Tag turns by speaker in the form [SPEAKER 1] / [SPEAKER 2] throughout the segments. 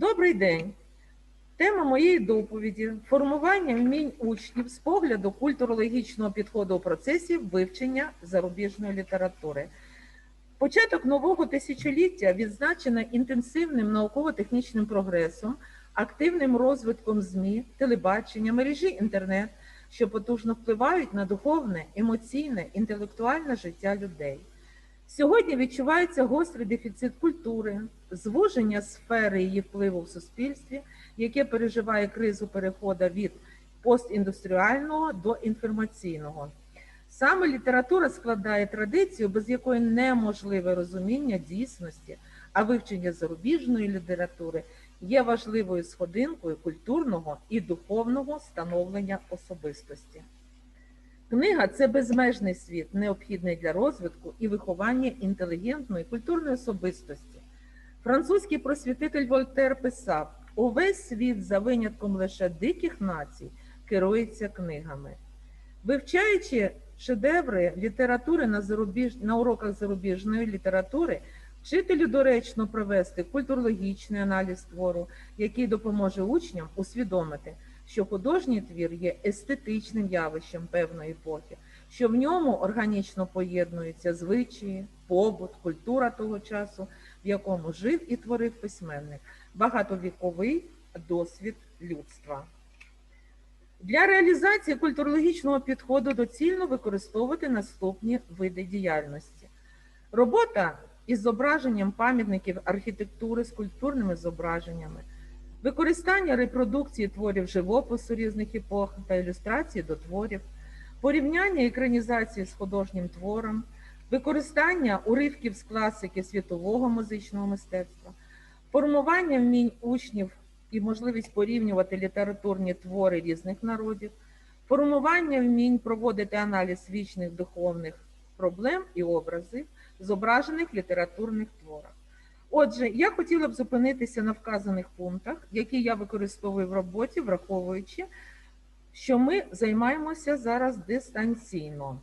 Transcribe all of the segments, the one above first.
[SPEAKER 1] Добрий день! Тема моєї доповіді формування вмінь учнів з погляду культурологічного підходу у процесі вивчення зарубіжної літератури. Початок нового тисячоліття відзначено інтенсивним науково-технічним прогресом, активним розвитком ЗМІ, телебачення, мережі інтернет, що потужно впливають на духовне, емоційне, інтелектуальне життя людей. Сьогодні відчувається гострий дефіцит культури, звуження сфери її впливу в суспільстві, яке переживає кризу переходу від постіндустріального до інформаційного. Саме література складає традицію, без якої неможливе розуміння дійсності, а вивчення зарубіжної літератури є важливою сходинкою культурного і духовного становлення особистості. Книга це безмежний світ, необхідний для розвитку і виховання інтелігентної культурної особистості. Французький просвітитель Вольтер писав: увесь світ, за винятком лише диких націй, керується книгами. Вивчаючи шедеври літератури на, зарубіж... на уроках зарубіжної літератури, вчителю доречно провести культурологічний аналіз твору, який допоможе учням усвідомити, що художній твір є естетичним явищем певної епохи, що в ньому органічно поєднуються звичаї, побут, культура того часу, в якому жив і творив письменник, багатовіковий досвід людства. Для реалізації культурологічного підходу доцільно використовувати наступні види діяльності. Робота із зображенням пам'ятників архітектури з культурними зображеннями, використання репродукції творів живопису різних епох та ілюстрації до творів, порівняння екранізації з художнім твором, використання уривків з класики світового музичного мистецтва, формування вмінь учнів і можливість порівнювати літературні твори різних народів, формування вмінь проводити аналіз вічних духовних проблем і образів, зображених в літературних творах. Отже, я хотіла б зупинитися на вказаних пунктах, які я використовую в роботі, враховуючи, що ми займаємося зараз дистанційно.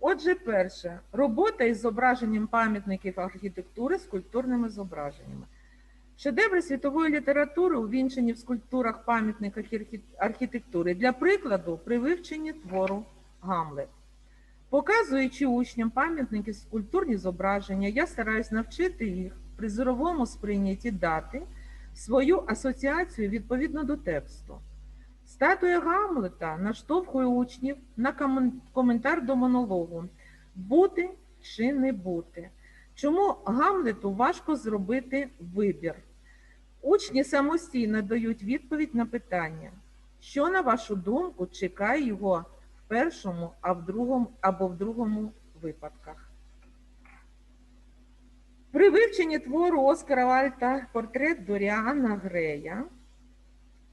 [SPEAKER 1] Отже, перше, робота із зображенням пам'ятників архітектури з культурними зображеннями. Шедеври світової літератури увінчені в скульптурах пам'ятниках архітектури. Для прикладу, при вивченні твору Гамлет. Показуючи учням пам'ятники скульптурні зображення, я стараюсь навчити їх при зоровому сприйнятті дати свою асоціацію відповідно до тексту. Статуя Гамлета наштовхує учнів на коментар до монологу бути чи не бути. Чому Гамлету важко зробити вибір? Учні самостійно дають відповідь на питання, що, на вашу думку, чекає його в першому або в другому випадках. При вивченні твору Оскара Вальта портрет Доріана Грея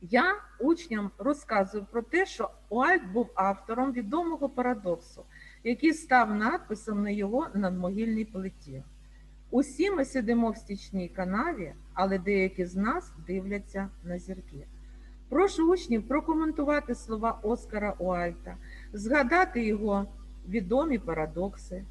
[SPEAKER 1] я учням розказую про те, що Уальт був автором відомого парадоксу, який став надписом на його надмогильній плиті. Усі ми сидимо в стічній канаві, але деякі з нас дивляться на зірки. Прошу учнів прокоментувати слова Оскара Уальта, згадати його відомі парадокси,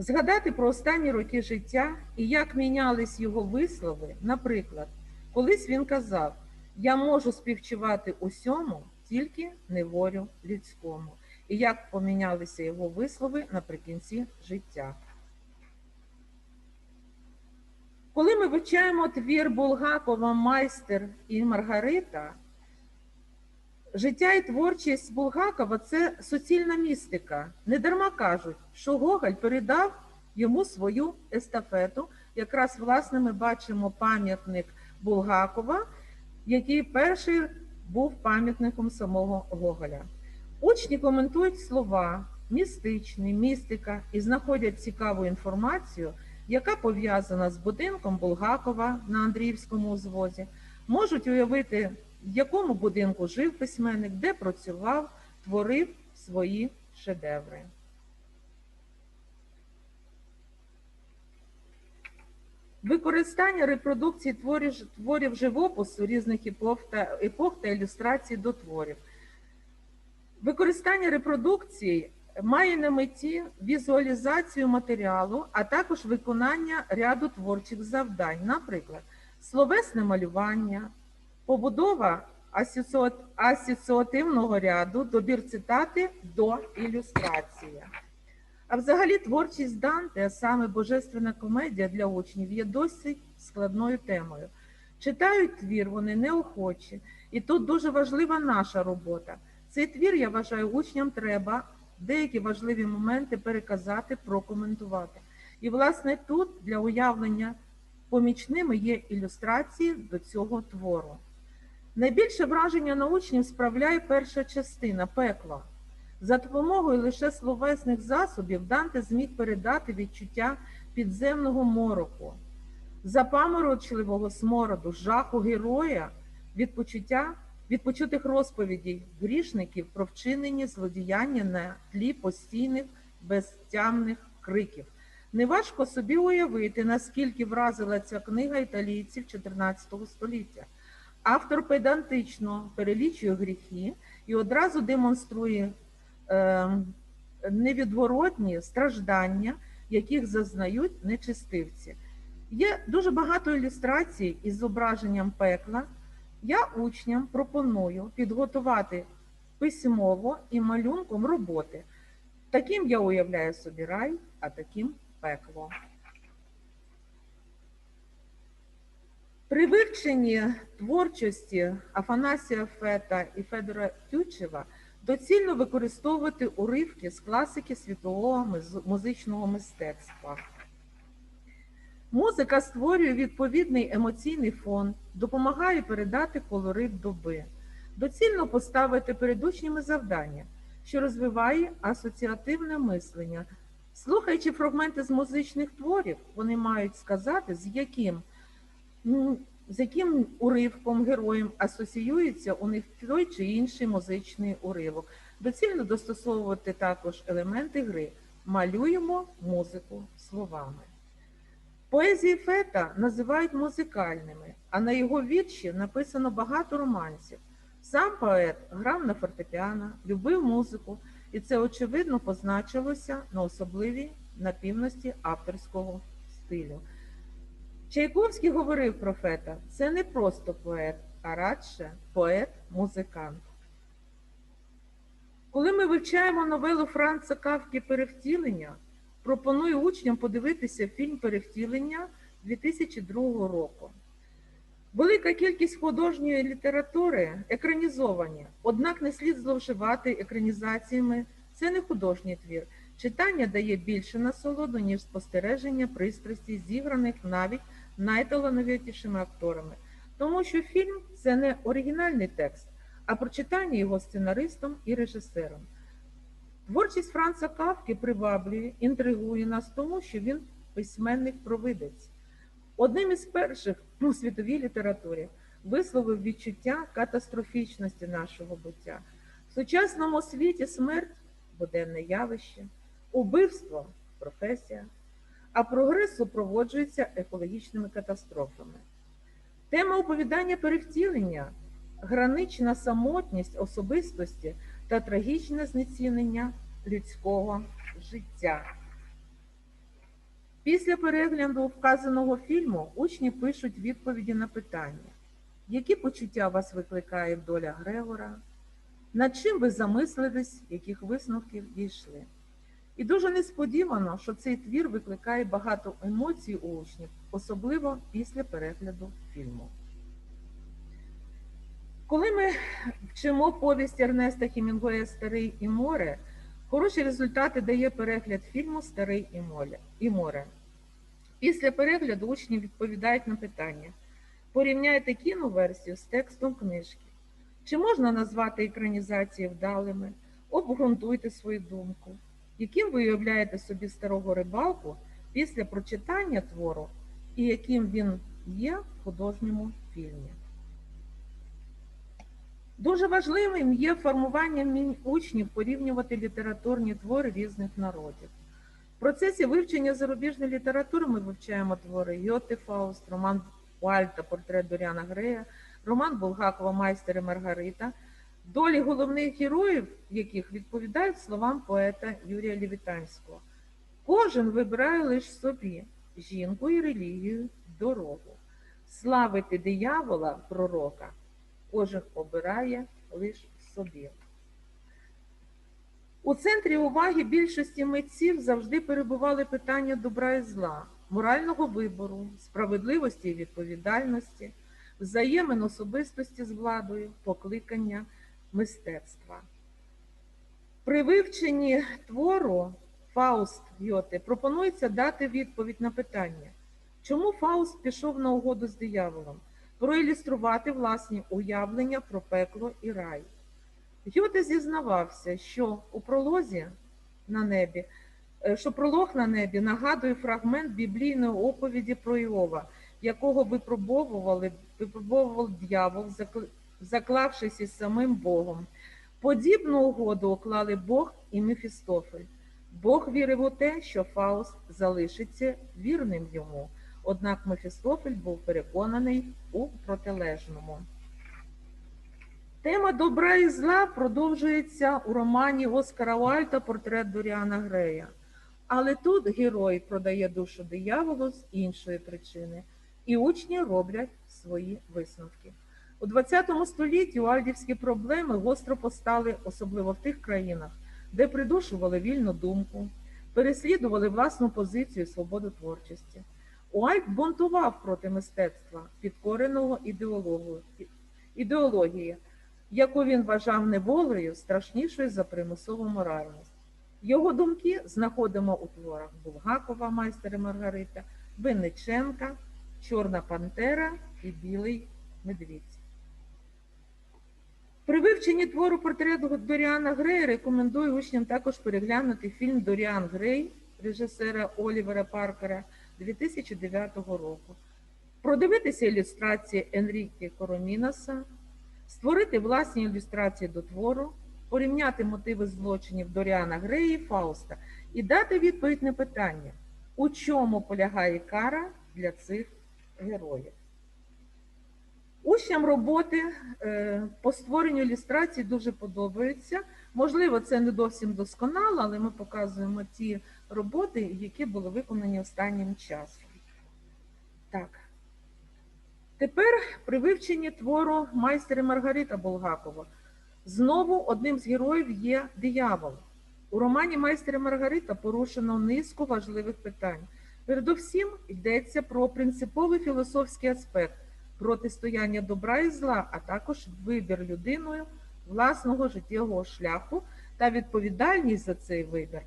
[SPEAKER 1] згадати про останні роки життя і як мінялись його вислови. Наприклад, колись він казав: Я можу співчувати усьому, тільки не ворю людському. І як помінялися його вислови наприкінці життя. Коли ми вивчаємо твір Булгакова Майстер і Маргарита, життя і творчість Булгакова це суцільна містика. Недарма кажуть, що Гоголь передав йому свою естафету. Якраз, власне, ми бачимо пам'ятник Булгакова, який перший був пам'ятником самого Гоголя. Учні коментують слова містичний, містика і знаходять цікаву інформацію яка пов'язана з будинком Булгакова на Андріївському узвозі, можуть уявити, в якому будинку жив письменник, де працював, творив свої шедеври. Використання репродукції творів, творів живопису різних епох та, епох та ілюстрацій до творів. Використання репродукції має на меті візуалізацію матеріалу, а також виконання ряду творчих завдань. Наприклад, словесне малювання, побудова асоціативного ряду, добір цитати до ілюстрації. А взагалі творчість Данте, а саме божественна комедія для учнів, є досить складною темою. Читають твір вони неохоче, і тут дуже важлива наша робота. Цей твір, я вважаю, учням треба деякі важливі моменти переказати, прокоментувати. І, власне, тут для уявлення помічними є ілюстрації до цього твору. Найбільше враження на учнів справляє перша частина пекла. За допомогою лише словесних засобів Данте зміг передати відчуття підземного мороку, запаморочливого смороду, жаху героя від почуття розповідей грішників про вчинені злодіяння на тлі постійних безтямних криків. Неважко собі уявити, наскільки вразила ця книга італійців 14 століття. Автор педантично перелічує гріхи і одразу демонструє е, невідворотні страждання, яких зазнають нечистивці. Є дуже багато ілюстрацій із зображенням пекла. Я учням пропоную підготувати письмово і малюнком роботи. Таким я уявляю собі рай, а таким пекло. При вивченні творчості Афанасія Фета і Федора Тютчева доцільно використовувати уривки з класики світового музичного мистецтва. Музика створює відповідний емоційний фон, допомагає передати колорит доби. Доцільно поставити перед учнями завдання, що розвиває асоціативне мислення. Слухаючи фрагменти з музичних творів, вони мають сказати, з яким, з яким уривком героєм асоціюється у них той чи інший музичний уривок. Доцільно достосовувати також елементи гри. Малюємо музику словами. Поезії Фета називають музикальними, а на його вірші написано багато романсів. Сам поет грав на фортепіано, любив музику, і це очевидно позначилося на особливій напівності авторського стилю. Чайковський говорив про Фета: це не просто поет, а радше поет-музикант. Коли ми вивчаємо новелу Франца Кавки Перевтілення, пропоную учням подивитися фільм Перевтілення 2002 року. Велика кількість художньої літератури екранізовані, однак не слід зловживати екранізаціями. Це не художній твір. Читання дає більше насолоду, ніж спостереження пристрасті, зіграних навіть найталановитішими акторами. Тому що фільм це не оригінальний текст, а прочитання його сценаристом і режисером. Творчість Франца Кавки приваблює, інтригує нас тому, що він письменник-провидець. Одним із перших у світовій літературі висловив відчуття катастрофічності нашого буття. В сучасному світі смерть буденне явище, убивство професія, а прогрес супроводжується екологічними катастрофами. Тема оповідання перевтілення, гранична самотність особистості та трагічне знецінення людського життя. Після перегляду вказаного фільму учні пишуть відповіді на питання, які почуття вас викликає доля Грегора, над чим ви замислились, яких висновків дійшли. І дуже несподівано, що цей твір викликає багато емоцій у учнів, особливо після перегляду фільму. Коли ми вчимо повість Ернеста Хімінгуея Старий і море, хороші результати дає перегляд фільму Старий і море-. Після перегляду учні відповідають на питання. Порівняйте кіноверсію з текстом книжки. Чи можна назвати екранізації вдалими? Обґрунтуйте свою думку. Яким ви уявляєте собі старого рибалку після прочитання твору і яким він є в художньому фільмі? Дуже важливим є формування учнів порівнювати літературні твори різних народів. В процесі вивчення зарубіжної літератури ми вивчаємо твори Йоти Фауст, роман Уальта, портрет Доріана Грея, роман Булгакова Майстер і Маргарита, долі головних героїв, яких відповідають словам поета Юрія Лівітанського. Кожен вибирає лише собі жінку і релігію, дорогу. Славити диявола, пророка, кожен обирає лише собі. У центрі уваги більшості митців завжди перебували питання добра і зла, морального вибору, справедливості і відповідальності, взаємин особистості з владою, покликання мистецтва. При вивченні твору Фауст Гьоте пропонується дати відповідь на питання, чому Фауст пішов на угоду з дияволом, проілюструвати власні уявлення про пекло і рай. Гьоте зізнавався, що у пролозі на небі, е, що пролог на небі нагадує фрагмент біблійної оповіді про Іова, якого випробовували, випробовував дьявол, заклавшись із самим Богом. Подібну угоду уклали Бог і Мефістофель. Бог вірив у те, що Фауст залишиться вірним йому, однак Мефістофель був переконаний у протилежному. Тема добра і зла продовжується у романі Оскара Уальта Портрет Доріана Грея. Але тут герой продає душу дияволу з іншої причини, і учні роблять свої висновки. У ХХ столітті уальдівські проблеми гостро постали, особливо в тих країнах, де придушували вільну думку, переслідували власну позицію свободу творчості. Уальт бунтував проти мистецтва, підкореного ідеології, яку він вважав неволею, страшнішою за примусову моральність. Його думки знаходимо у творах Булгакова, майстер Маргарита, Винниченка, Чорна Пантера і Білий Медвідь. При вивченні твору портрету Доріана Грея рекомендую учням також переглянути фільм Доріан Грей режисера Олівера Паркера 2009 року, продивитися ілюстрації Енріке Коромінаса, створити власні ілюстрації до твору, порівняти мотиви злочинів Доріана Грея і Фауста і дати відповідь на питання, у чому полягає кара для цих героїв. Учням роботи е, по створенню ілюстрацій дуже подобаються. Можливо, це не зовсім досконало, але ми показуємо ті роботи, які були виконані останнім часом. Так. Тепер при вивченні твору майстер і Маргарита Булгакова. Знову одним з героїв є диявол. У романі Майстер Маргарита порушено низку важливих питань. Передусім йдеться про принциповий філософський аспект протистояння добра і зла, а також вибір людиною власного життєвого шляху та відповідальність за цей вибір.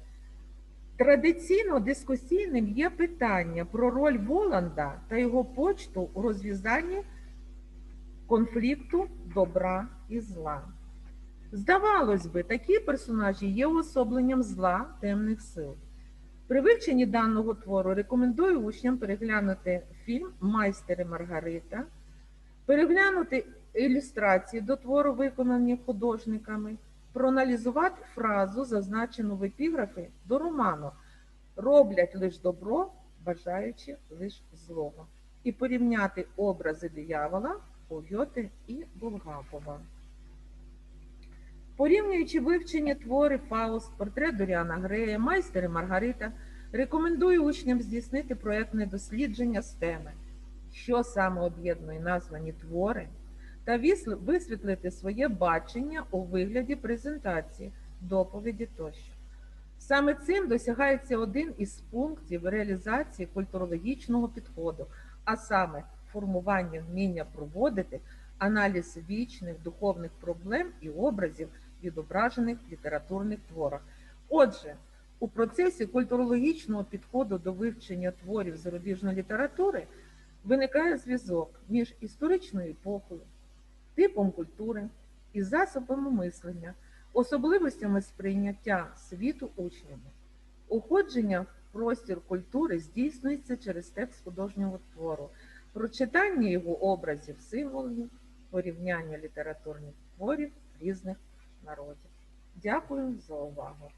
[SPEAKER 1] Традиційно дискусійним є питання про роль Воланда та його почту у розв'язанні конфлікту добра і зла. Здавалось би, такі персонажі є уособленням зла темних сил. При вивченні даного твору рекомендую учням переглянути фільм Майстер і Маргарита, переглянути ілюстрації до твору, виконані художниками, проаналізувати фразу, зазначену в епіграфі до роману Роблять лише добро, бажаючи лише злого, і порівняти образи диявола у Гьоте і Булгакова. Порівнюючи вивчені твори Фауст, портрет Доріана Грея, майстер і Маргарита, рекомендую учням здійснити проєктне дослідження з теми, що саме об'єднує названі твори, та висвітлити своє бачення у вигляді презентації, доповіді тощо. Саме цим досягається один із пунктів реалізації культурологічного підходу, а саме формування вміння проводити аналіз вічних духовних проблем і образів, відображених в літературних творах. Отже, у процесі культурологічного підходу до вивчення творів зарубіжної літератури виникає зв'язок між історичною епохою, типом культури і засобами мислення, особливостями сприйняття світу учнями. Уходження в простір культури здійснюється через текст художнього твору, прочитання його образів, символів, порівняння літературних творів різних народів. Дякую за увагу.